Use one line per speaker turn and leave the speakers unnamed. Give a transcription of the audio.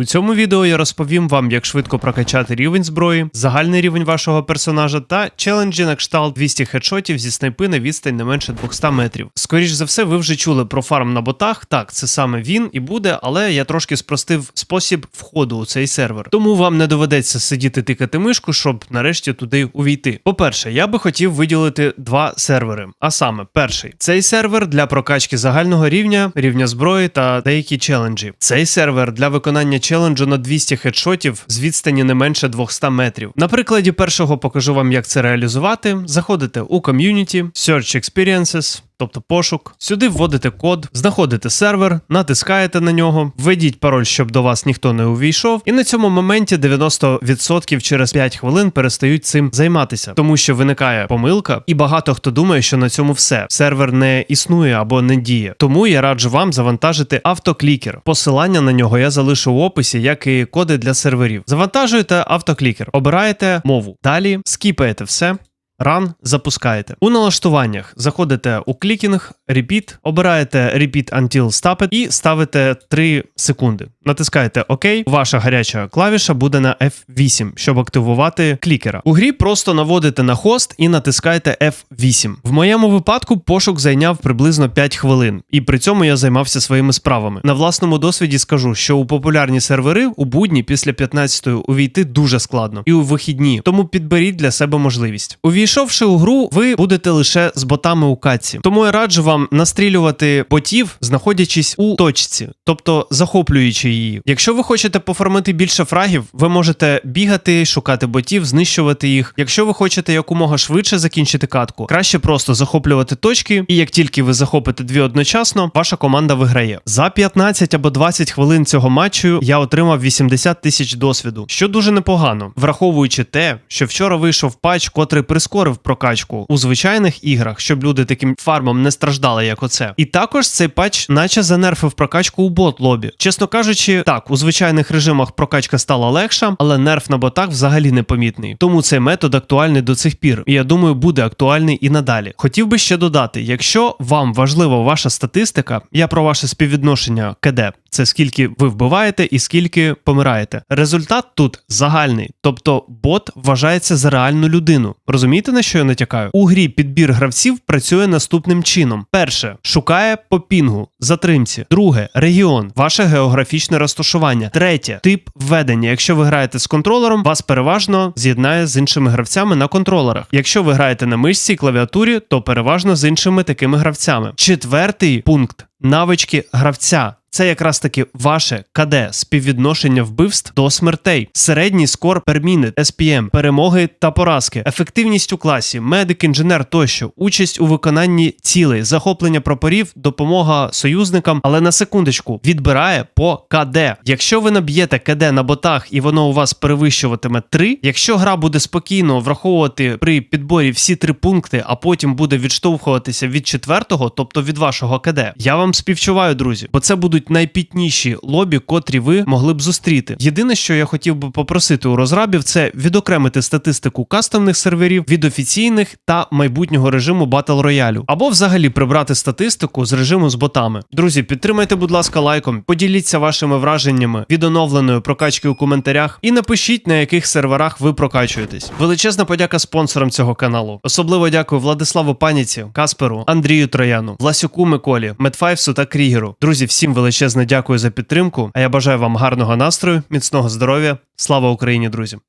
У цьому відео я розповім вам, як швидко прокачати рівень зброї, загальний рівень вашого персонажа та челенджі на кшталт 200 хедшотів зі снайпи на відстань не менше 200 метрів. Скоріш за все, ви вже чули про фарм на ботах. Так, це саме він і буде, але я трошки спростив спосіб входу у цей сервер. Тому вам не доведеться сидіти тикати мишку, щоб нарешті туди увійти. По-перше, я би хотів виділити два сервери. А саме, перший цей сервер для прокачки загального рівня, рівня зброї та деякі челенджі. Цей сервер для виконання челенджу на 200 хедшотів з відстані не менше 200 метрів. На прикладі першого покажу вам, як це реалізувати. Заходите у ком'юніті, Search Experiences, тобто пошук. Сюди вводите код, знаходите сервер, натискаєте на нього, введіть пароль, щоб до вас ніхто не увійшов, і на цьому моменті 90% через 5 хвилин перестають цим займатися, тому що виникає помилка, і багато хто думає, що на цьому все. Сервер не існує або не діє. Тому я раджу вам завантажити автоклікер. Посилання на нього я залишу в описі, як і коди для серверів. Завантажуєте автоклікер, обираєте мову. Далі скіпаєте все. Run запускаєте. У налаштуваннях заходите у клікінг, Repeat, обираєте Repeat Until Stopped і ставите 3 секунди. Натискаєте ОК, ваша гаряча клавіша буде на F8, щоб активувати клікера. У грі просто наводите на хост і натискаєте F8. В моєму випадку пошук зайняв приблизно 5 хвилин, і при цьому я займався своїми справами. На власному досвіді скажу, що у популярні сервери у будні після 15-ї увійти дуже складно, і у вихідні, тому підберіть для себе можливість. Увійшовши у гру, ви будете лише з ботами у катці. Тому я раджу вам настрілювати ботів, знаходячись у точці, тобто захоплюючи її. Якщо ви хочете поформити більше фрагів, ви можете бігати, шукати ботів, знищувати їх. Якщо ви хочете якомога швидше закінчити катку, краще просто захоплювати точки, і як тільки ви захопите дві одночасно, ваша команда виграє. За 15 або 20 хвилин цього матчу я отримав 80 тисяч досвіду, що дуже непогано, враховуючи те, що вчора вийшов патч, котрий прискорив прокачку у звичайних іграх, щоб люди таким фармом не страждали, як оце. І також цей патч, наче занерфив прокачку у бот лобі. Чесно кажучи, так, у звичайних режимах прокачка стала легша, але нерф на ботах взагалі непомітний. Тому цей метод актуальний до цих пір, і я думаю, буде актуальний і надалі. Хотів би ще додати: якщо вам важлива ваша статистика, я про ваше співвідношення КД. Це скільки ви вбиваєте і скільки помираєте. Результат тут загальний, тобто бот вважається за реальну людину. Розумієте, на що я натякаю? У грі підбір гравців працює наступним чином: перше шукає по пінгу, затримці. Друге регіон, ваше географічне розташування. Третє тип введення. Якщо ви граєте з контролером, вас переважно з'єднає з іншими гравцями на контролерах. Якщо ви граєте на мишці і клавіатурі, то переважно з іншими такими гравцями. Четвертий пункт навички гравця. Це якраз таки ваше КД співвідношення вбивств до смертей, середній скор minute, SPM, перемоги та поразки, ефективність у класі, медик, інженер тощо, участь у виконанні цілей, захоплення прапорів, допомога союзникам, але на секундочку відбирає по КД. Якщо ви наб'єте КД на ботах і воно у вас перевищуватиме 3, якщо гра буде спокійно враховувати при підборі всі три пункти, а потім буде відштовхуватися від четвертого, тобто від вашого КД, я вам співчуваю, друзі, бо це будуть найпітніші лобі, котрі ви могли б зустріти. Єдине, що я хотів би попросити у розрабів, це відокремити статистику кастомних серверів від офіційних та майбутнього режиму Battle Royale. або взагалі прибрати статистику з режиму з ботами. Друзі, підтримайте, будь ласка, лайком, поділіться вашими враженнями від оновленої прокачки у коментарях і напишіть, на яких серверах ви прокачуєтесь. Величезна подяка спонсорам цього каналу. Особливо дякую Владиславу Паніці, Касперу, Андрію Трояну, Власюку Миколі, Медфайвсу та Крігеру. Друзі, всім величезне дякую за підтримку. А я бажаю вам гарного настрою, міцного здоров'я. Слава Україні, друзі!